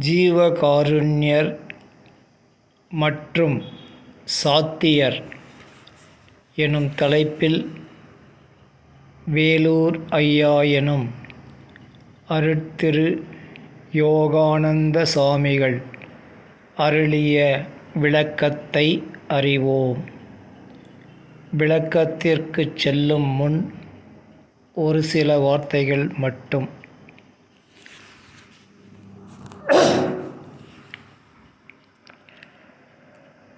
ஜீவகாருண்யர் மற்றும் சாத்தியர் எனும் தலைப்பில் வேலூர் ஐயா எனும் அருட்திரு யோகானந்த சாமிகள் அருளிய விளக்கத்தை அறிவோம். விளக்கத்திற்கு செல்லும் முன் ஒரு சில வார்த்தைகள் மட்டும்.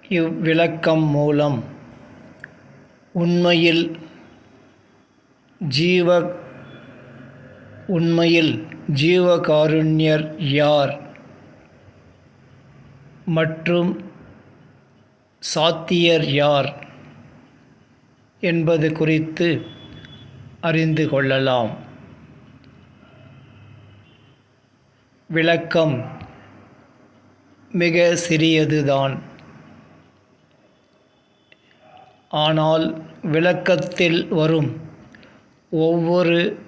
இவ்விளக்கம் மூலம் உண்மையில் ஜீவ உண்மையில் ஜீவகாருண்யர் யார்? மற்றும் சாத்தியர் யார்? என்பது குறித்து அறிந்து கொள்ளலாம். விளக்கம் மிக சிறியதுதான். ஆனால் விளக்கத்தில் வரும் ஒவ்வொரு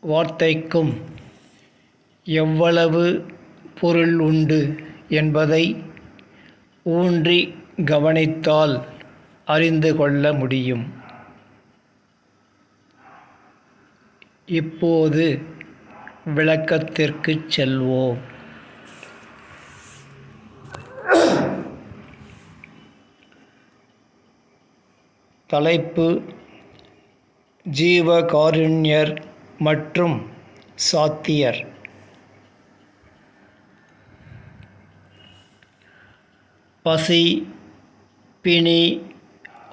வார்த்தைக்கும் எவ்வளவு பொருள் உண்டு என்பதை ஊன்றி கவனித்தால் அறிந்து கொள்ள முடியும். இப்போது விளக்கத்திற்கு செல்வோம். தலைப்பு ஜீவகாருண்யர் மற்றும் சாத்தியர். பசி பிணி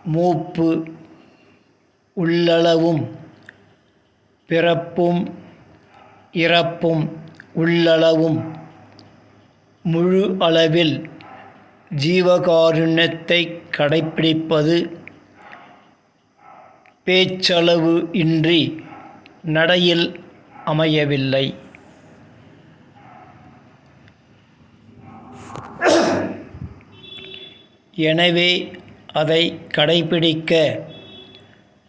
மூப்பு உள்ளளவும் பிறப்பும் இறப்பும் உள்ளளவும். முழு அளவில் ஜீவகாருண்யத்தை கடைப்பிடிப்பது பேச்சளவு இன்றி நடையில் அமையவில்லை. எனவே அதை கடைப்பிடிக்க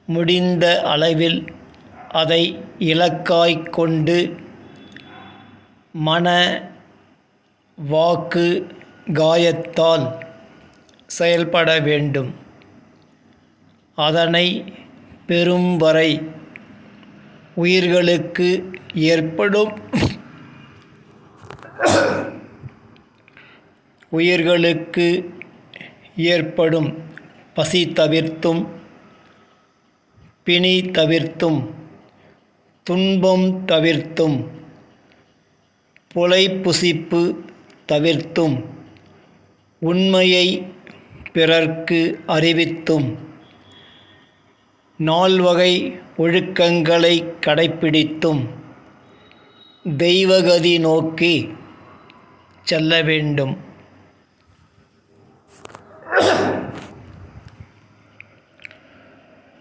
முடிந்த அளவில் அதை இலக்காய்க் கொண்டு மன வாக்கு காயத்தால் செயல்பட வேண்டும். அதனை பெறும் வரை உயிர்களுக்கு ஏற்படும் உயிர்களுக்கு ஏற்படும் பசி தவிர்த்தும் பிணி தவிர்த்தும் துன்பம் தவிர்த்தும் புலைப்புசிப்பு தவிர்த்தும் உண்மையை பிறர்க்கு அறிவித்தும். நால்வகை ஒழுக்கங்களை கடைப்பிடித்தும் தெய்வகதி நோக்கி செல்ல வேண்டும்.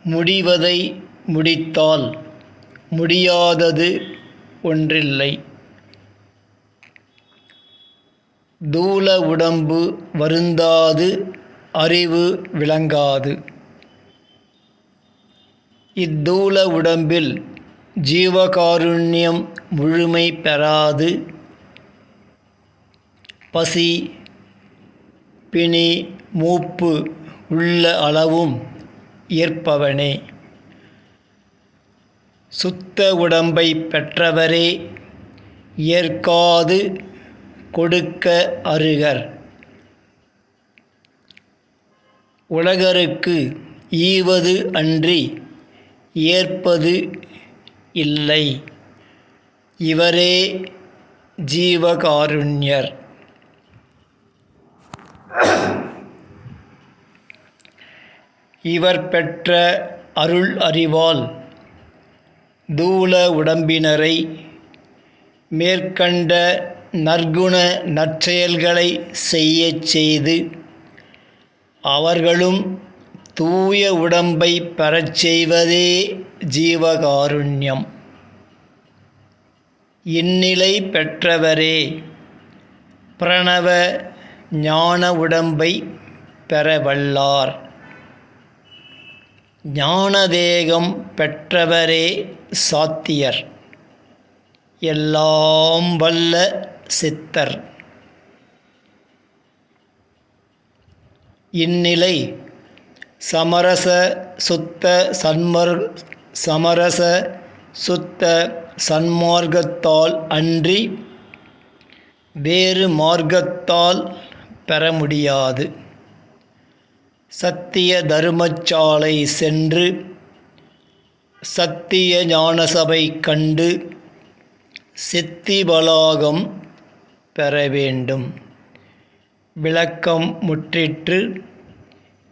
முடிவதை முடித்தால் முடியாதது ஒன்றில்லை. தூள உடம்பு வருந்தாது அறிவு விளங்காது. இத்தூல உடம்பில் ஜீவகாருண்யம் முழுமை பெறாது. பசி பிணி மூப்பு உள்ள அளவும் ஏற்பவனே. சுத்த உடம்பை பெற்றவரே ஏற்காது கொடுக்க அருகர். உலகருக்கு ஈவது அன்றி ஏற்பது இல்லை. இவரே ஜீவகாருண்யர். இவர் பெற்ற அருள் அறிவால் தூல உடம்பினரை மேற்கண்ட நற்குண நற்செயல்களை செய்யச் செய்து அவர்களும் தூய உடம்பை பெறச் செய்வதே ஜீவகாருண்யம். இந்நிலை பெற்றவரே பிரணவ ஞான உடம்பை பெற வல்லார் ஞானதேகம் பெற்றவரே சாத்தியர் எல்லாம் வல்ல சித்தர். இந்நிலை சமரச சுத்த சன்மர் சமரச சுத்த சன்மார்க்கத்தால் அன்றி வேறு மார்க்கத்தால் பெற முடியாது. சத்திய தர்மச்சாலை சென்று சத்திய ஞானசபை கண்டு சித்தி பலாகம் பெற வேண்டும். விளக்கம் முற்றிற்று